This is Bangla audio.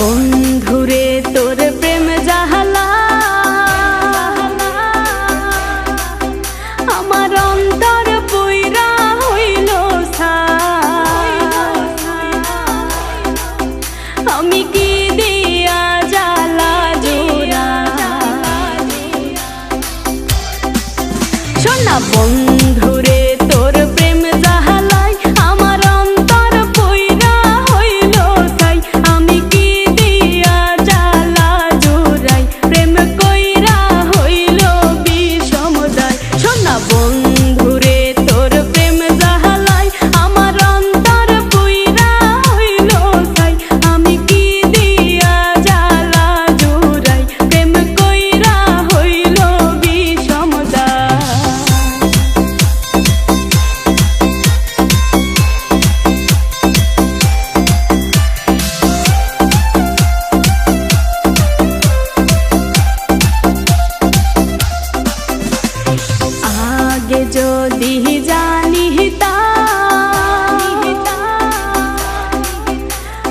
বন্ধুরে, তোর প্রেম জাহালা। আমার অন্তর পুইরা হইল আমি কি দিয়া জালা জোড়া? শোনা বন্ধু